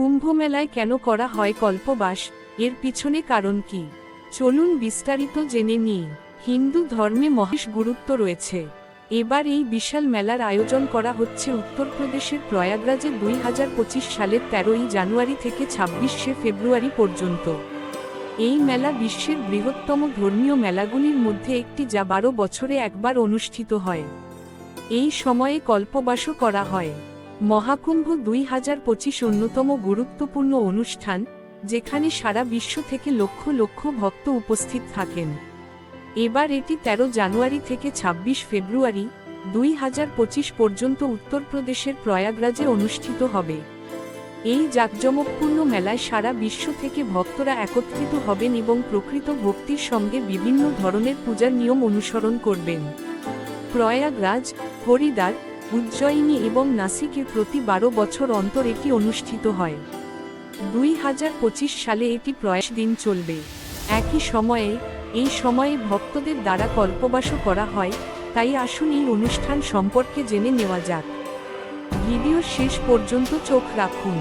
কুম্ভ মেলায় কেন করা হয় কল্পবাস? এর পিছনে কারণ কি? চলুন বিস্তারিত জেনে নিই। হিন্দু ধর্মে মহেশ গুরুত্ব রয়েছে। এবার এই বিশাল মেলার আয়োজন করা হচ্ছে উত্তরপ্রদেশের প্রয়াগরাজে দুই হাজার পঁচিশ সালের তেরোই জানুয়ারি থেকে ছাব্বিশে ফেব্রুয়ারি পর্যন্ত। এই মেলা বিশ্বের বৃহত্তম ধর্মীয় মেলাগুলির মধ্যে একটি যা বারো বছরে একবার অনুষ্ঠিত হয়। এই সময়ে কল্পবাসও করা হয়। মহাকুম্ভ দুই হাজার পঁচিশ অন্যতম গুরুত্বপূর্ণ অনুষ্ঠান, যেখানে সারা বিশ্ব থেকে লক্ষ লক্ষ ভক্ত উপস্থিত থাকেন। এবার এটি ১৩ জানুয়ারি থেকে ২৬ ফেব্রুয়ারি, দুই হাজার পঁচিশ পর্যন্ত উত্তরপ্রদেশের প্রয়াগরাজে অনুষ্ঠিত হবে। এই জাঁকজমকপূর্ণ মেলায় সারা বিশ্ব থেকে ভক্তরা একত্রিত হবেন এবং প্রকৃত ভক্তির সঙ্গে বিভিন্ন ধরনের পূজার নিয়ম অনুসরণ করবেন। প্রয়াগরাজ, হরিদ্বার উজ্জয়িনী এবং নাসিকে প্রতি বারো বছর অন্তর এটি অনুষ্ঠিত হয়। দুই হাজার পঁচিশ সালে এটি প্রয়াস দিন চলবে। একই সময়ে, এই সময়ে ভক্তদের দ্বারা কল্পবাসও করা হয়, তাই আসুন এই অনুষ্ঠান সম্পর্কে জেনে নেওয়া যাক। ভিডিও শেষ পর্যন্ত চোখ রাখুন।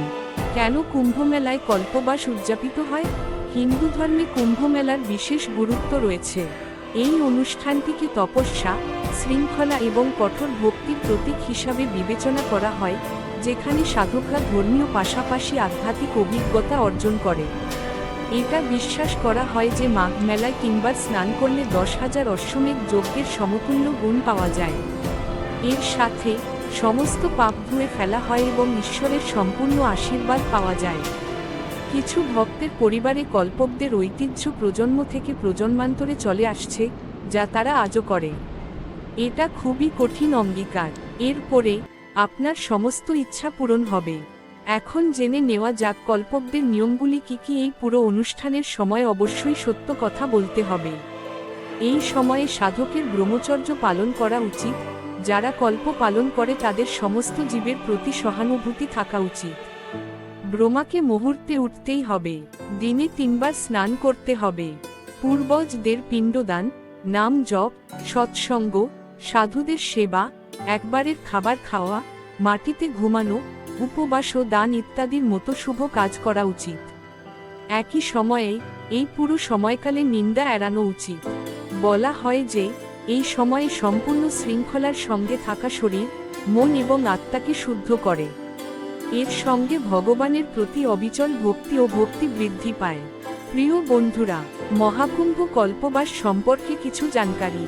কেন কুম্ভমেলায় কল্পবাস উদযাপিত হয়? হিন্দু ধর্মে কুম্ভমেলার বিশেষ গুরুত্ব রয়েছে। এই অনুষ্ঠানটিকে তপস্যা, শৃঙ্খলা এবং কঠোর ভক্তির প্রতীক হিসাবে বিবেচনা করা হয়, যেখানে সাধকরা ধর্মীয় পাশাপাশি আধ্যাত্মিক অভিজ্ঞতা অর্জন করে। এটা বিশ্বাস করা হয় যে মাঘ মেলায় তিনবার স্নান করলে দশ হাজার অশ্বমেধ যজ্ঞের সমতুল্য গুণ পাওয়া যায়। এর সাথে সমস্ত পাপ ধুয়ে ফেলা হয় এবং ঈশ্বরের সম্পূর্ণ আশীর্বাদ পাওয়া যায়। কিছু ভক্তের পরিবারে কল্পবদের ঐতিহ্য প্রজন্ম থেকে প্রজন্মান্তরে চলে আসছে, যা তারা আজও করে। এটা খুবই কঠিন অঙ্গীকার। এরপরে, আপনার সমস্ত ইচ্ছা পূরণ হবে। এখন জেনে নেওয়া যাক কল্পকদের নিয়মগুলি কি কি এই পুরো অনুষ্ঠানের সময় অবশ্যই সত্য কথা বলতে হবে। এই সময়ে সাধকের ব্রহ্মচর্য পালন করা উচিত, যারা কল্প পালন করে তাদের সমস্ত জীবের প্রতি সহানুভূতি থাকা উচিত। ব্রহ্মাকে মুহূর্তে উঠতেই হবে। দিনে তিনবার স্নান করতে হবে। পূর্বজদের পিণ্ডদান, নাম জপ, সৎসঙ্গ, সাধুদের সেবা, একবারের খাবার খাওয়া, মাটিতে ঘুমানো, উপবাস ও দান ইত্যাদির মতো শুভ কাজ করা উচিত। একই সময়ে এই পুরো সময়কালে নিন্দা এড়ানো উচিত। বলা হয় যে, এই সময়ে সম্পূর্ণ শৃঙ্খলার সঙ্গে থাকা শরীর, মন এবং আত্মাকে শুদ্ধ করে। এর সঙ্গে ভগবানের প্রতি অবিচল ভক্তি ও ভক্তি বৃদ্ধি পায়। প্রিয় বন্ধুরা, মহাকুম্ভ কল্পবাস সম্পর্কে কিছু জানকারি।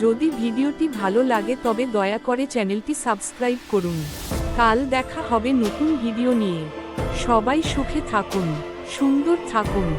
যদি ভিডিওটি ভালো লাগে তবে দয়া করে চ্যানেলটি সাবস্ক্রাইব করুন। কাল দেখা হবে নতুন ভিডিও নিয়ে। সবাই সুখে থাকুন, সুন্দর থাকুন।